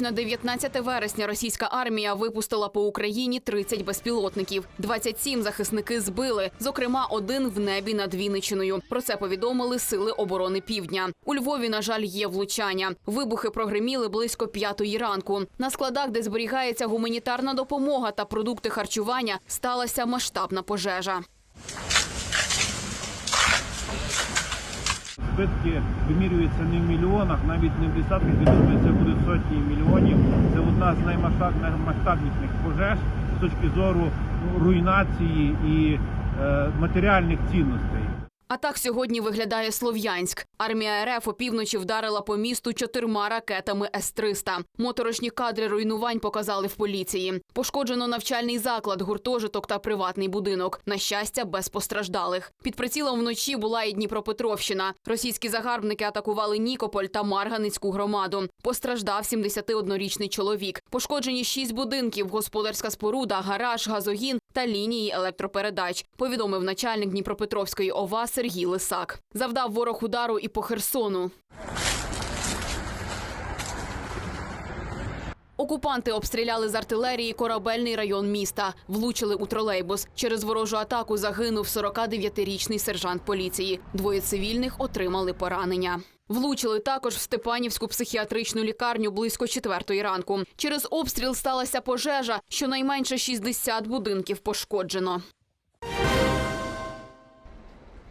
на 19 вересня російська армія випустила по Україні 30 безпілотників. 27 захисники збили, зокрема, один в небі над Вінничиною. Про це повідомили сили оборони Півдня. У Львові, на жаль, є влучання. Вибухи прогреміли близько п'ятої ранку. На складах, де зберігається гуманітарна допомога та продукти харчування, сталася масштабна пожежа. Збитки вимірюються не в мільйонах, навіть не в десятках, я думаю, це будуть сотні мільйонів. Це одна з наймасштабніших пожеж з точки зору руйнації і е, матеріальних цінностей. А так сьогодні виглядає Слов'янськ. Армія РФ опівночі вдарила по місту чотирма ракетами С-300. Моторошні кадри руйнувань показали в поліції. Пошкоджено навчальний заклад, гуртожиток та приватний будинок. На щастя, без постраждалих. Під прицілом вночі була і Дніпропетровщина. Російські загарбники атакували Нікополь та Марганицьку громаду. Постраждав 71-річний чоловік. Пошкоджені шість будинків, господарська споруда, гараж, газогін та лінії електропередач. Повідомив начальник Дніпропетровської ОВА Сергій Лисак. Завдав ворог удару і по Херсону. Окупанти обстріляли з артилерії корабельний район міста, влучили у тролейбус. Через ворожу атаку загинув 49-річний сержант поліції. Двоє цивільних отримали поранення. Влучили також в Степанівську психіатричну лікарню близько четвертої ранку. Через обстріл сталася пожежа. Щонайменше 60 будинків пошкоджено.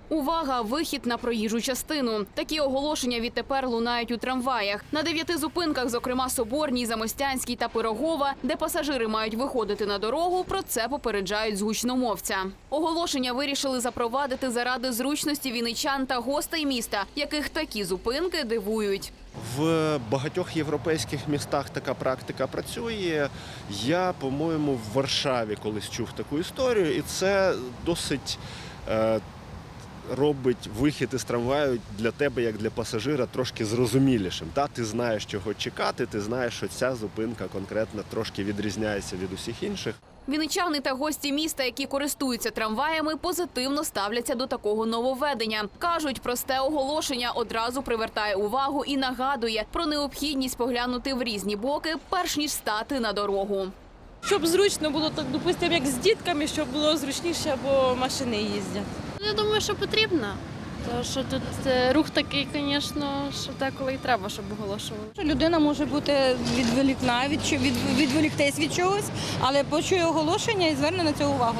Увага! Вихід на проїжджу частину. Такі оголошення відтепер лунають у трамваях. На дев'яти зупинках, зокрема Соборній, Замостянській та Пирогова, де пасажири мають виходити на дорогу. Про це попереджають з гучномовця. Оголошення вирішили запровадити заради зручності віничан та гостей міста, яких такі зупинки дивують. В багатьох європейських містах така практика працює. Я, по-моєму, в Варшаві колись чув таку історію, і це досить е, робить вихід із трамваю для тебе, як для пасажира, трошки зрозумілішим. Та ти знаєш, чого чекати, ти знаєш, що ця зупинка конкретно трошки відрізняється від усіх інших. Вінничани та гості міста, які користуються трамваями, позитивно ставляться до такого нововведення. кажуть, просте оголошення одразу привертає увагу і нагадує про необхідність поглянути в різні боки, перш ніж стати на дорогу. Щоб зручно було так, допустимо, як з дітками, щоб було зручніше, бо машини їздять. Я думаю, що потрібно. Тому що тут е, рух такий, звісно, що деколи і треба, щоб оголошували. Людина може бути відволікна, від, від, відволіктись від чогось, але почує оголошення і зверне на це увагу.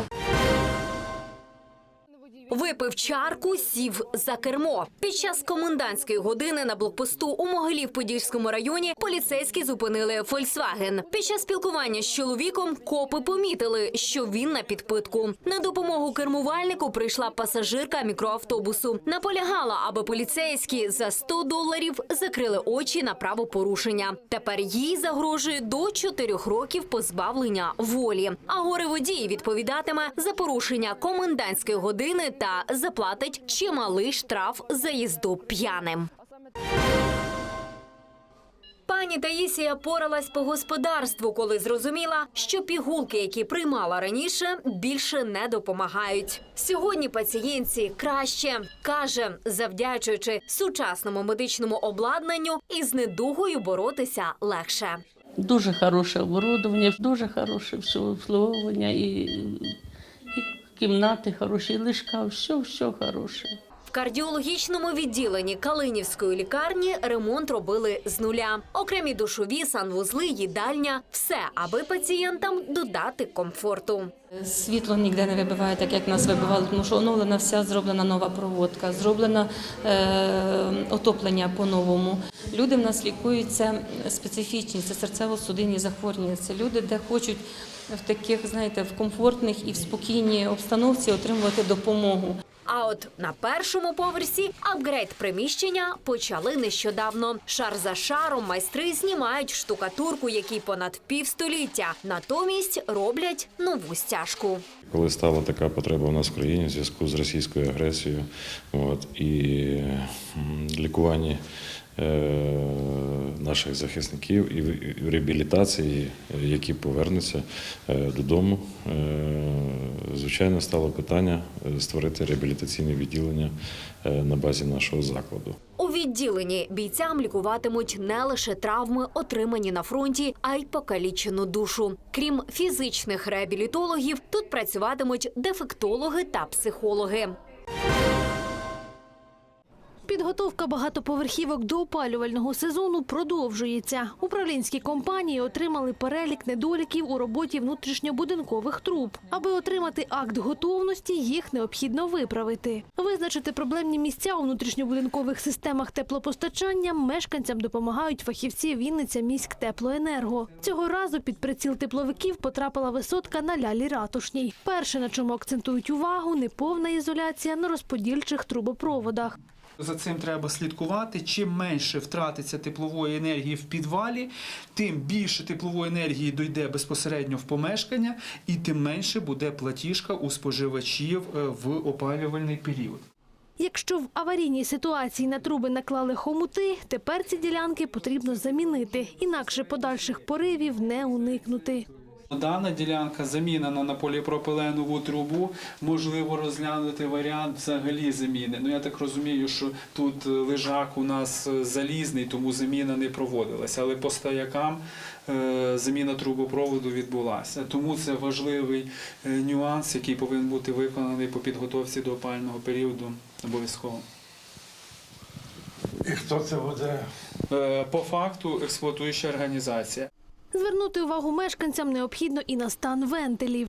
Випив чарку, сів за кермо. Під час комендантської години на блокпосту у Могилів-Подільському районі поліцейські зупинили Фольксваген. Під час спілкування з чоловіком копи помітили, що він на підпитку. На допомогу кермувальнику прийшла пасажирка мікроавтобусу. Наполягала, аби поліцейські за 100 доларів закрили очі на правопорушення. Тепер їй загрожує до 4 років позбавлення волі. А горе водій відповідатиме за порушення комендантської години та заплатить чималий штраф за їзду п'яним. Пані Таїсія поралась по господарству, коли зрозуміла, що пігулки, які приймала раніше, більше не допомагають. Сьогодні пацієнтці краще каже, завдячуючи сучасному медичному обладнанню, із недугою боротися легше. Дуже хороше оборудовання, дуже хороше все обслуговування і, кімнати хороші, лишка, все, все хороше. В кардіологічному відділенні Калинівської лікарні ремонт робили з нуля. Окремі душові, санвузли, їдальня все, аби пацієнтам додати комфорту. Світло ніде не вибиває, так як нас вибивало, тому що оновлена вся зроблена нова проводка, зроблено е, отоплення по-новому. Люди в нас лікуються специфічні, це серцево-судинні захворювання. Це люди, де хочуть в таких, знаєте, в комфортних і в спокійній обстановці отримувати допомогу. А от на першому поверсі апгрейд приміщення почали нещодавно. Шар за шаром майстри знімають штукатурку, якій понад півстоліття. Натомість роблять нову стяжку. Коли стала така потреба у нас в країні в зв'язку з російською агресією, от, і лікування наших захисників і в- реабілітації, е, які повернуться е, додому, е, звичайно, стало питання е, створити реабілітаційне відділення е, на базі нашого закладу. У відділенні бійцям лікуватимуть не лише травми, отримані на фронті, а й покалічену душу. Крім фізичних реабілітологів, тут працюватимуть дефектологи та психологи. Підготовка багатоповерхівок до опалювального сезону продовжується. Управлінські компанії отримали перелік недоліків у роботі внутрішньобудинкових труб. Аби отримати акт готовності, їх необхідно виправити. Визначити проблемні місця у внутрішньобудинкових системах теплопостачання мешканцям допомагають фахівці Вінниця міськ теплоенерго. Цього разу під приціл тепловиків потрапила висотка на лялі ратушній. Перше, на чому акцентують увагу, неповна ізоляція на розподільчих трубопроводах. За цим треба слідкувати. Чим менше втратиться теплової енергії в підвалі, тим більше теплової енергії дойде безпосередньо в помешкання, і тим менше буде платіжка у споживачів е, в опалювальний період. Якщо в аварійній ситуації на труби наклали хомути, тепер ці ділянки потрібно замінити, інакше подальших поривів не уникнути. Дана ділянка замінена на поліпропиленову трубу. Можливо розглянути варіант взагалі заміни. Ну я так розумію, що тут е, лежак у нас е, залізний, тому заміна не проводилася. Але по стоякам е, заміна трубопроводу відбулася. Тому це важливий нюанс, який повинен бути виконаний по підготовці до опального періоду обов'язково. І хто це буде? По факту експлуатуюча організація. Звернути увагу мешканцям необхідно і на стан вентилів.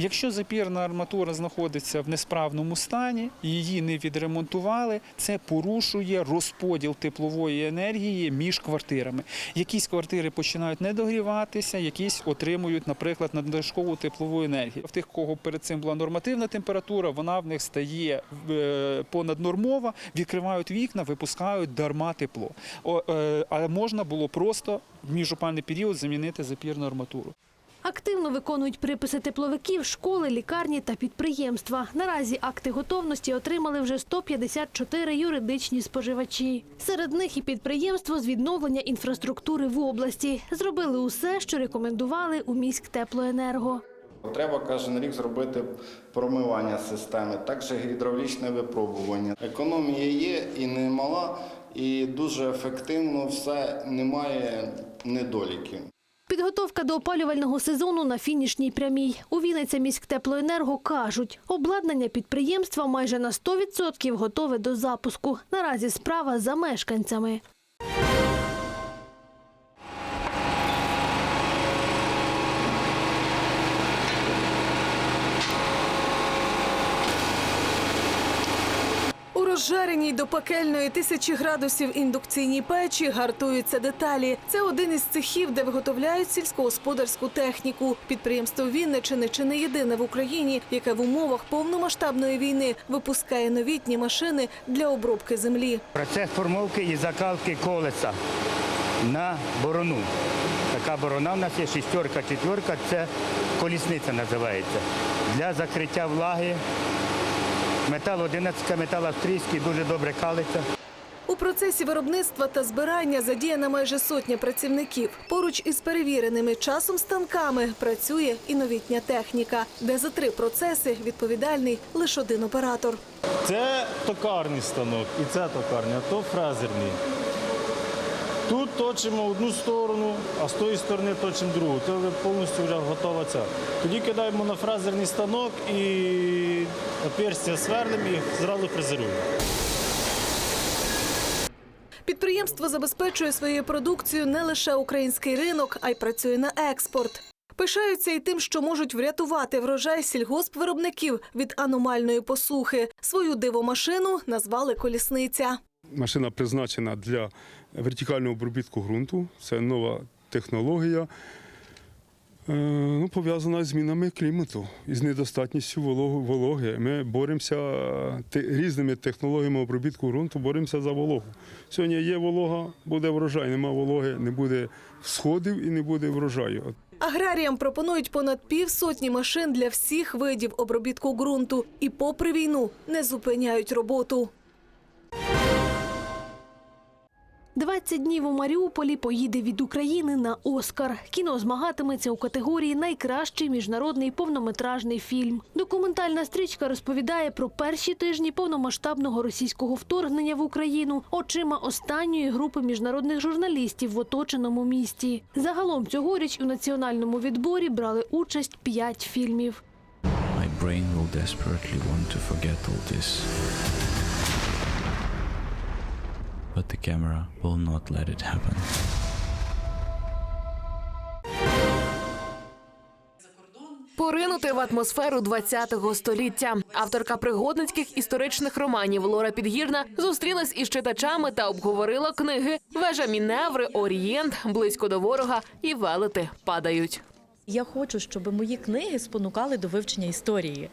Якщо запірна арматура знаходиться в несправному стані, її не відремонтували, це порушує розподіл теплової енергії між квартирами. Якісь квартири починають не догріватися, якісь отримують, наприклад, надлишкову теплову енергію. В тих, кого перед цим була нормативна температура, вона в них стає е, понаднормова, відкривають вікна, випускають дарма тепло. Е, А можна було просто в міжопальний період замінити запірну арматуру. Активно виконують приписи тепловиків, школи, лікарні та підприємства. Наразі акти готовності отримали вже 154 юридичні споживачі. Серед них і підприємство з відновлення інфраструктури в області. Зробили усе, що рекомендували у міськтеплоенерго. Треба кожен рік зробити промивання системи, також гідравлічне випробування. Економія є і немала, і дуже ефективно все, немає недоліків. Підготовка до опалювального сезону на фінішній прямій. У Вінниця міськтеплоенерго кажуть, обладнання підприємства майже на 100% готове до запуску. Наразі справа за мешканцями. Розжареній до пекельної тисячі градусів індукційній печі гартуються деталі. Це один із цехів, де виготовляють сільськогосподарську техніку. Підприємство Вінничини чи не єдине в Україні, яке в умовах повномасштабної війни випускає новітні машини для обробки землі. Процес формовки і закалки колеса на борону. Така борона в нас є шістерка, четверка, це колісниця називається. Для закриття влаги. Метал 11, метал австрійський, дуже добре калиться. У процесі виробництва та збирання задіяна майже сотня працівників. Поруч із перевіреними часом станками працює і новітня техніка, де за три процеси відповідальний лише один оператор. Це токарний станок і це токарня, а то фрезерний. Тут точимо одну сторону, а з тої сторони точимо другу. Це повністю вже готова ця. Тоді кидаємо на фрезерний станок і отверстя сверлимо і зразу фрезеруємо. Підприємство забезпечує своєю продукцією не лише український ринок, а й працює на експорт. Пишаються і тим, що можуть врятувати врожай сільгоспвиробників від аномальної посухи. Свою дивомашину назвали колісниця. Машина призначена для вертикального обробітку ґрунту. Це нова технологія, е, ну, пов'язана з змінами клімату і з недостатністю вологи. Ми боремося е, різними технологіями обробітку ґрунту, боремося за вологу. Сьогодні є волога, буде врожай, нема вологи, не буде сходів і не буде врожаю. Аграріям пропонують понад півсотні машин для всіх видів обробітку ґрунту і, попри війну, не зупиняють роботу. «20 днів у Маріуполі поїде від України на Оскар. Кіно змагатиметься у категорії Найкращий міжнародний повнометражний фільм. Документальна стрічка розповідає про перші тижні повномасштабного російського вторгнення в Україну очима останньої групи міжнародних журналістів в оточеному місті. Загалом цьогоріч у національному відборі брали участь п'ять фільмів. My brain will desperately want to forget all this. But the camera will not let it happen. Поринути в атмосферу ХХ століття. Авторка пригодницьких історичних романів Лора Підгірна зустрілась із читачами та обговорила книги Вежа Міневри, Орієнт, Близько до ворога і Велети падають. Я хочу, щоб мої книги спонукали до вивчення історії,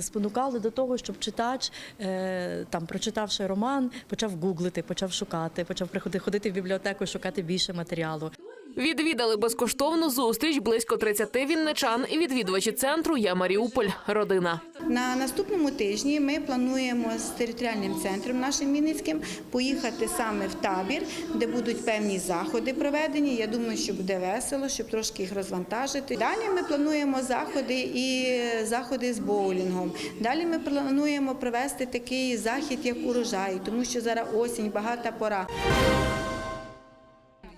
спонукали до того, щоб читач, е, там прочитавши роман, почав гуглити, почав шукати, почав приходити ходити в бібліотеку, шукати більше матеріалу. Відвідали безкоштовну зустріч близько 30 вінничан і відвідувачі центру Я Маріуполь. Родина. На наступному тижні ми плануємо з територіальним центром нашим Вінницьким поїхати саме в табір, де будуть певні заходи проведені. Я думаю, що буде весело, щоб трошки їх розвантажити. Далі ми плануємо заходи і заходи з боулінгом. Далі ми плануємо провести такий захід, як урожай, тому що зараз осінь, багата пора.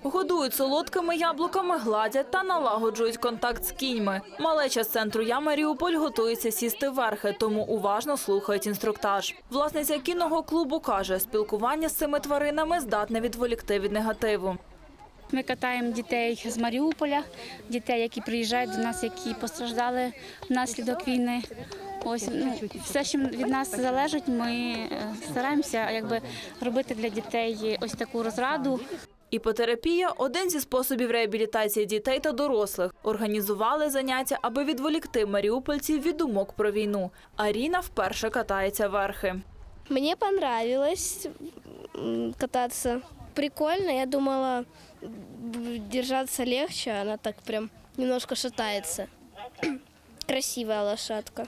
Годують солодкими яблуками, гладять та налагоджують контакт з кіньми. Малеча з центру Я Маріуполь готується сісти верхи, тому уважно слухають інструктаж. Власниця кінного клубу каже, спілкування з цими тваринами здатне відволікти від негативу. Ми катаємо дітей з Маріуполя, дітей, які приїжджають до нас, які постраждали внаслідок війни. Ось ну все, що від нас залежить, ми е, стараємося якби робити для дітей ось таку розраду. Іпотерапія один зі способів реабілітації дітей та дорослих. Організували заняття, аби відволікти маріупольців від думок про війну. Аріна вперше катається верхи. Мне понравилось м, кататься. Прикольно, я думала б- держаться легче, она так прям немножко шатается. Красивая лошадка.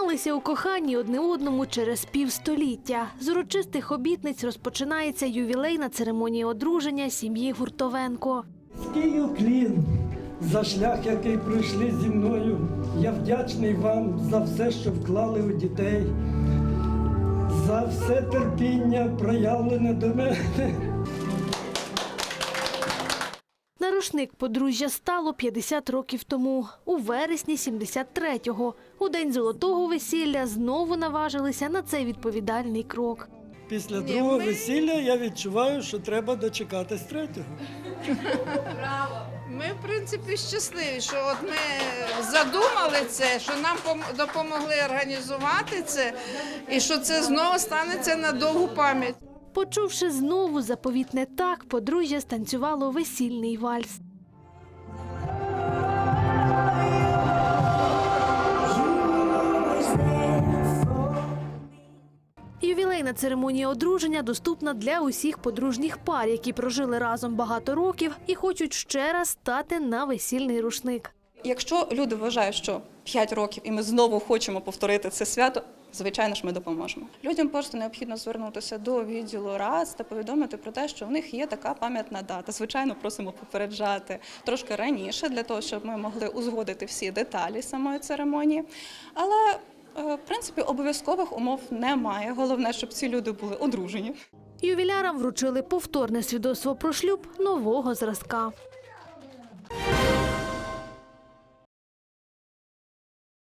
Зізналися у коханні одне одному через півстоліття. З урочистих обітниць розпочинається ювілейна церемонія одруження сім'ї Гуртовенко. Низький уклін за шлях, який пройшли зі мною. Я вдячний вам за все, що вклали у дітей, за все терпіння, проявлене до мене. На рушник подружжя стало 50 років тому, у вересні 73-го. У день золотого весілля знову наважилися на цей відповідальний крок. Після другого весілля я відчуваю, що треба дочекатись третього. Ми, в принципі, щасливі, що от ми задумали це, що нам пом- допомогли організувати це, і що це знову станеться на довгу пам'ять. Почувши знову заповітне так, подружжя станцювало весільний вальс. Ювілейна церемонія одруження доступна для усіх подружніх пар, які прожили разом багато років і хочуть ще раз стати на весільний рушник. Якщо люди вважають, що 5 років і ми знову хочемо повторити це свято, звичайно ж ми допоможемо. Людям просто необхідно звернутися до відділу РАЦ та повідомити про те, що в них є така пам'ятна дата. Звичайно, просимо попереджати трошки раніше для того, щоб ми могли узгодити всі деталі самої церемонії. Але е, в принципі обов'язкових умов немає. Головне, щоб ці люди були одружені. Ювілярам вручили повторне свідоцтво про шлюб нового зразка.